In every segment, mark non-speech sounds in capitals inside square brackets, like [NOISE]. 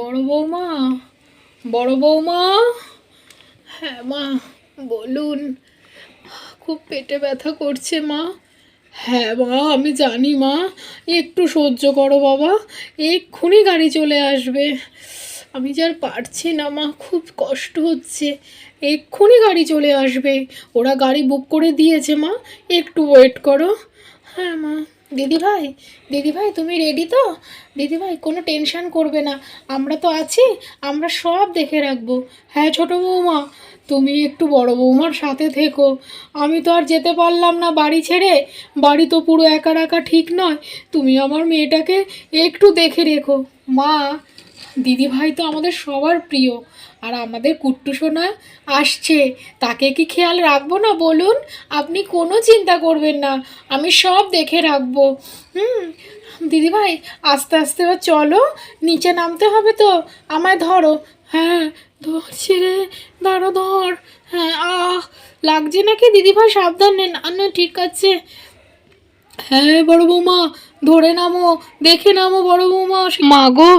বড় বৌমা বড় বৌমা। হ্যাঁ মা, বলুন। খুব পেটে ব্যথা করছে মা। হ্যাঁ মা, আমি জানি মা। একটু সহ্য করো বাবা, এক্ষুনি গাড়ি চলে আসবে। আমি যার পারছি না মা, খুব কষ্ট হচ্ছে। এক্ষুনি গাড়ি চলে আসবে। ওরা গাড়ি বুক করে দিয়েছে মা, একটু ওয়েট করো। হ্যাঁ মা। দিদিভাই দিদিভাই তুমি রেডি তো? দিদিভাই কোনো টেনশন করবে না। আমরা তো আছি, আমরা সব দেখে রাখব। হ্যাঁ ছোটো বৌমা, তুমি একটু বড় বৌমার সাথে থেকো। আমি তো আর যেতে পারলাম না বাড়ি ছেড়ে। বাড়ি তো পুরো একা রাখা ঠিক নয়। তুমি আমার মেয়েটাকে একটু দেখে রেখো। মা দিদিভাই তো আমাদের সবার প্রিয়। আর আমাদের কুট্টু সোনা আসছে। তাকে কি খেয়াল রাখব না বলুন? আপনি কোনো চিন্তা করবেন না, আমি সব দেখে রাখব। হুম, দিদিভাই, আস্তে আস্তে চলো, নিচে নামতে হবে তো। আমায় ধরো। হ্যাঁ ধরছি রে ধরো ধর। হ্যাঁ আহ, লাগছে নাকি? দিদিভাই, সাবধান নেন। না, ঠিক আছে। হ্যাঁ বড় বৌমা, ধরে নামো, দেখে নামো, বড় বৌমা। মা গো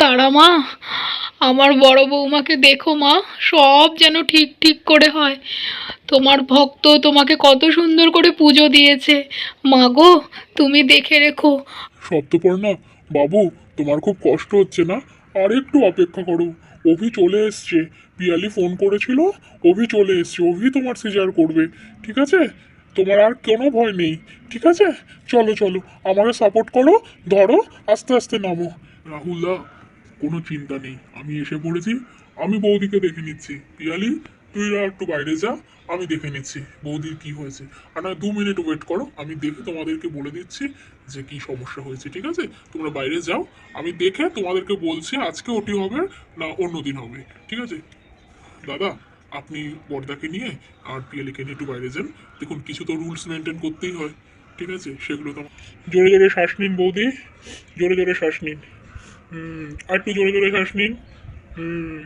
তারা মা আমার বড় বৌমাকে দেখো মা সব যেন ঠিক ঠিক করে হয়। তোমার ভক্ত তোমাকে কত সুন্দর করে পুজো দিয়েছে। মা গো তুমি দেখে রেখো। সপ্তপর্ণা বাবু তোমার খুব কষ্ট হচ্ছে না? আর একটু অপেক্ষা করো। অভি চলে এসছে। পিয়ালি ফোন করেছিল অভি চলে এসছে। অভি তোমার সিজার করবে ঠিক আছে? তোমার আর কোনো ভয় নেই ঠিক আছে? চলো চলো আমাকে সাপোর্ট করো ধরো আস্তে আস্তে নামো। রাহুলদা কোনো চিন্তা নেই। আমি এসে পড়েছি। আমি বৌদিকে দেখে নিচ্ছি। পিয়ালি, তুই একটু বাইরে যা, আমি দেখে নিচ্ছি বৌদির কি হয়েছে। আর না, দু মিনিট ওয়েট করো, আমি দেখে তোমাদেরকে বলে দিচ্ছি যে কি সমস্যা হয়েছে, ঠিক আছে? তোমরা বাইরে যাও, আমি দেখে তোমাদেরকে বলছি আজকে ওটি হবে না অন্য দিন হবে, ঠিক আছে? দাদা, আপনি বর্দাকে নিয়ে আর পিয়ালিকে নিয়ে একটু বাইরে যান। দেখুন, কিছু তো রুলস মেনটেন করতেই হয়, ঠিক আছে? সেগুলো তো জোরে জোরে শ্বাস নিন বৌদি, জোরে জোরে শ্বাস নিন। হুম আর একটু জোরে জোরে শ্বাস নিন হুম।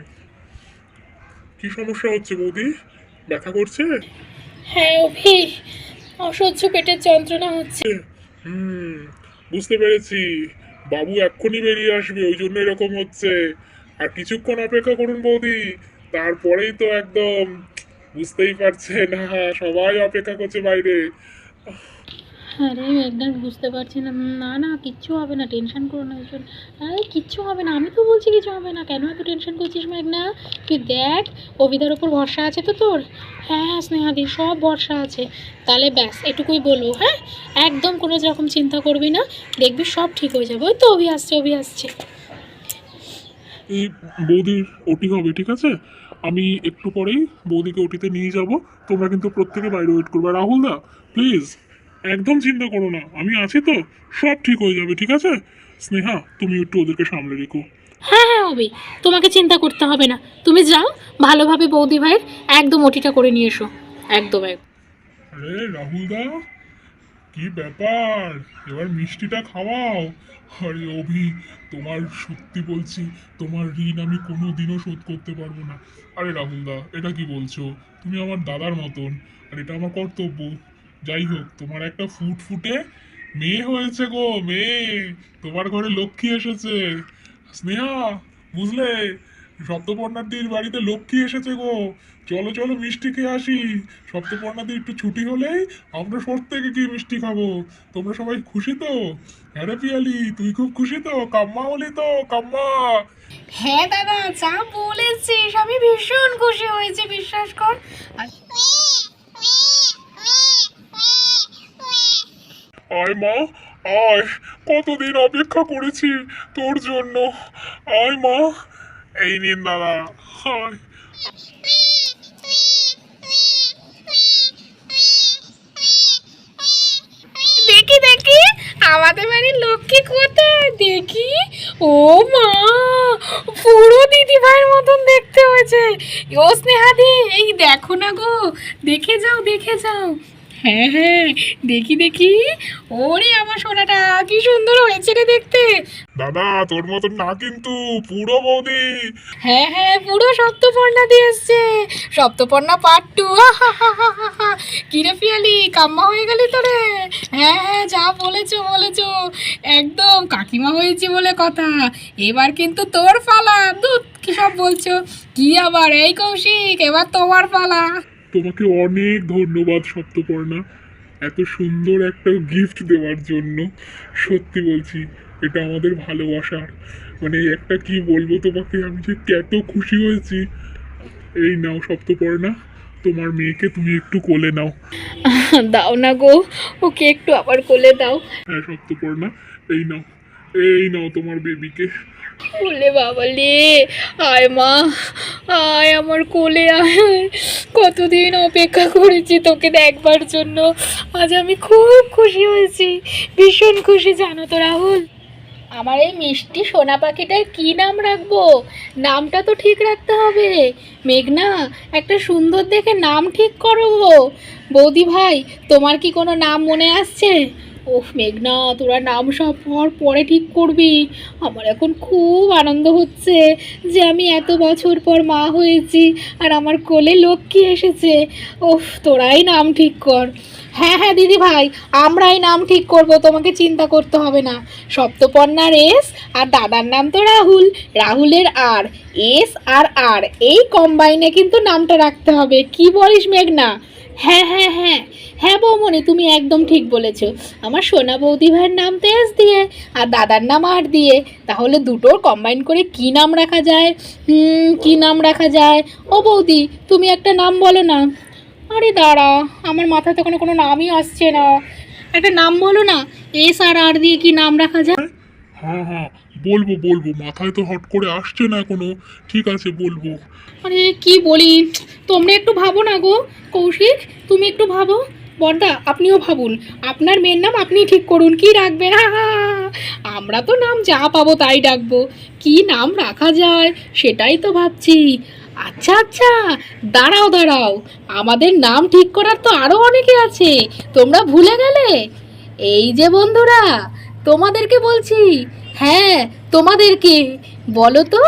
কি সমস্যা হচ্ছে বৌদি? ব্যথা করছে? হ্যাঁ অভি অসহ্য পেটের যন্ত্রণা হচ্ছে। হুম বুঝতে পেরেছি। বাবু এক্ষুনি বেরিয়ে আসবে ওই জন্য এরকম হচ্ছে। আর কিছুক্ষণ অপেক্ষা করুন বৌদি তারপরেই তো একদম বুঝতেই পারছেন। [LAUGHS] হ্যাঁ সবাই অপেক্ষা করছে বাইরে। আরে মেঘনাথ বুঝতে পারছি না। না না, কিচ্ছু হবে না টেনশন করো না ভীষণ আরে, কিচ্ছু হবে না, আমি তো বলছি কিছু হবে না। কেন এত টেনশন করছিস মেঘনা? তুই দেখ কবিতার ওপর ভরসা আছে তো তোর? হ্যাঁ স্নেহাদি, সব ভরসা আছে। তাহলে ব্যাস, এটুকুই বলব হ্যাঁ? একদম কোনো রকম চিন্তা করবি না। দেখবি সব ঠিক হয়ে যাবে। ওই তো অভি আসছে অভি আসছে। এই বৌদির ওটি হবে, ঠিক আছে? আমি একটু পরেই বৌদিকে ওটিতে নিয়ে যাব। তোমরা কিন্তু প্রত্যেকে বাইরে ওয়েট করবে। রাহুল দা প্লিজ একদম চিন্তা করো না। আমি আছি তো সব ঠিক হয়ে যাবে ঠিক আছে? স্নেহা তুমি একটু ওদেরকে সামলে রেখো। হ্যাঁ হ্যাঁ অভি তোমাকে চিন্তা করতে হবে না। তুমি যাও ভালোভাবে বৌদি ভাইয়ের একদম ওটিটা করে নিয়ে এসো। একদম একদম। আরে রাহুল দা কি ব্যাপার? এবার মিষ্টিটা খাওয়াও। আরে অভি তোমার সত্যি বলছি তোমার ঋণ আমি কোনো দিনও শোধ করতে পারব না। আরে রাহুল দা এটা কি বলছো? তুমি আমার দাদার মতন আর এটা আমার কর্তব্য। যাই হোক, তোমার একটা ফুট ফুটে মেয়ে হয়েছে গো, মেয়ে। তোমার ঘরে লক্ষ্মী এসেছে। স্নেহা, বুঝলে? সপ্তপর্ণাদির বাড়িতে লক্ষ্মী এসেছে গো। চলো চলো মিষ্টি খেয়ে আসি। সপ্তপর্ণাদি একটু ছুটি হলেই আমরা প্রত্যেকে কি মিষ্টি খাব। তোমরা সবাই খুশি তো? আরে পিয়ালি, তুই খুব খুশি তো? কাম্মা হলি তো, কাম্মা। হ্যাঁ দাদা, যা বলেছিস, আমি ভীষণ খুশি হয়েছি, বিশ্বাস কর আর আয় মা, আয়, কতদিন অপেক্ষা করেছি তোর জন্য। আয় মা। এই নিন দাদা দেখি দেখি, আমাদের বাড়ির লক্ষ্মী কোথায়? দেখি। ও মা, পুরো দিদি ভাইয়ের মতন দেখতে হয়েছে। ও স্নেহাদি, এই দেখো না গো, দেখে যাও দেখে যাও। হ্যাঁ হ্যাঁ দেখি দেখি। ওরে আমার সোনাটা কি সুন্দর হয়েছে রে দেখতে। দাদা তোর মতন না কিন্তু পুরো বৌদি। হ্যাঁ হ্যাঁ পুরো সপ্তপর্ণা দিয়ে এসছে। সপ্তপর্ণা পার্ট টু কিরে পিয়ালি কাম্মা হয়ে গেলি তো রে? হ্যাঁ হ্যাঁ যা বলেছ বলেছ। একদম কাকিমা হয়েছি বলে কথা। এবার কিন্তু তোর পালা। দুধ কি সব বলছো। কি আবার? এই কৌশিক এবার তোমার পালা। তোমাকে অনেক ধন্যবাদ সপ্তপর্ণা। এত সুন্দর একটা গিফট দেওয়ার জন্য। সত্যি বলছি এটা আমাদের ভালোবাসার। মানে একটা কি বলব তোমাকে আমি যে কত খুশি হয়েছি। এই নাও সপ্তপর্ণা তোমার মেয়েকে তুমি একটু কোলে নাও। দাও না গো ওকে একটু আবার কোলে দাও। হ্যাঁ সপ্তপর্ণা এই নাও এই নাও তোমার বেবিকে বলে বাবা লে আয় মা, আয় আমার কোলে আয়। কতদিন অপেক্ষা করেছি তোকে দেখবার জন্য। আজ আমি খুব খুশি হয়েছি। ভীষণ খুশি, জানো তো রাহুল। আমার এই মিষ্টি সোনা পাখিটার কি নাম রাখব? নামটা তো ঠিক রাখতে হবে। মেঘনা, একটা সুন্দর দেখে নাম ঠিক করো গো। বৌদি ভাই, তোমার কি কোনো নাম মনে আসছে? ওহ মেঘনা, তোরা নাম সব পর ঠিক করবি। আমার এখন খুব আনন্দ হচ্ছে যে আমি এত বছর পর মা হয়েছি আর আমার কোলে লক্ষ্মী এসেছে। ওফ, তোরাই নাম ঠিক কর। হ্যাঁ হ্যাঁ দিদি ভাই, আমরাই নাম ঠিক করব, তোমাকে চিন্তা করতে হবে না। সপ্তপর্ণার এস আর দাদার নাম তো রাহুল। রাহুলের আর, এস আর আর, এই কম্বাইনে কিন্তু নামটা রাখতে হবে। কি বলিস মেঘনা? হ্যাঁ হ্যাঁ হ্যাঁ। হ্যাঁ বৌমনি, তুমি একদম ঠিক বলেছ। আমার সোনা বৌদি ভাইয়ের নাম তো এস দিয়ে, আর দাদার নাম আর দিয়ে। তাহলে দুটোর কম্বাইন করে কি নাম রাখা যায়? কি নাম রাখা যায়? ও বৌদি, তুমি একটা নাম বলো না। আরে দাঁড়া, আমার মাথায় তো কোনো কোনো নামই আসছে না। একটা নাম বলো না, এস আর আর দিয়ে কি নাম রাখা যায়? হ্যাঁ হ্যাঁ। বলব বলব। মাথায় তো হট করে আসছে না কোনো ঠিক আছে, বলব। আরে, কি বলি? তোমরা একটু ভাবো না গো। কৌশিক, তুমি একটু ভাবো। বর্দা, আপনিও ভাবুন। আপনার মেয়ের নাম আপনি ঠিক করুন। কি রাখবেন আমরা তো নাম যা পাবো তাই ডাকবো। কি নাম রাখা যায়, সেটাই তো ভাবছি। আচ্ছা আচ্ছা দাঁড়াও দাঁড়াও। আমাদের নাম ঠিক করার তো আরও অনেকে আছে। তোমরা ভুলে গেলে? এই যে বন্ধুরা, তোমাদেরকে বলছি হ্যাঁ তোমাদেরকে বলো তো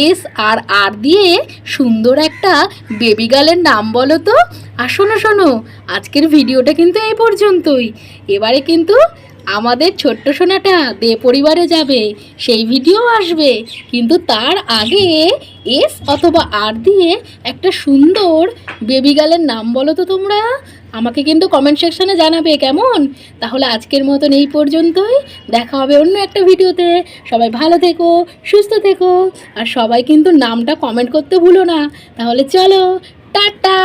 এস আর আর দিয়ে সুন্দর একটা বেবি গার্লের নাম বলো তো আর শোনো শোনো, আজকের ভিডিওটা কিন্তু এই পর্যন্তই। এবারে কিন্তু আমাদের ছোট্ট সোনাটা দে পরিবারে যাবে, সেই ভিডিও আসবে। কিন্তু তার আগে এস অথবা আর দিয়ে একটা সুন্দর বেবি গার্লের নাম বলো তো তোমরা। আমাকে কিন্তু কমেন্ট সেকশনে জানাবে, কেমন? তাহলে আজকের মতন এই পর্যন্তই। দেখা হবে অন্য একটা ভিডিওতে। সবাই ভালো থেকো, সুস্থ থেকো, আর সবাই কিন্তু নামটা কমেন্ট করতে ভুলো না। তাহলে চলো, টাটা!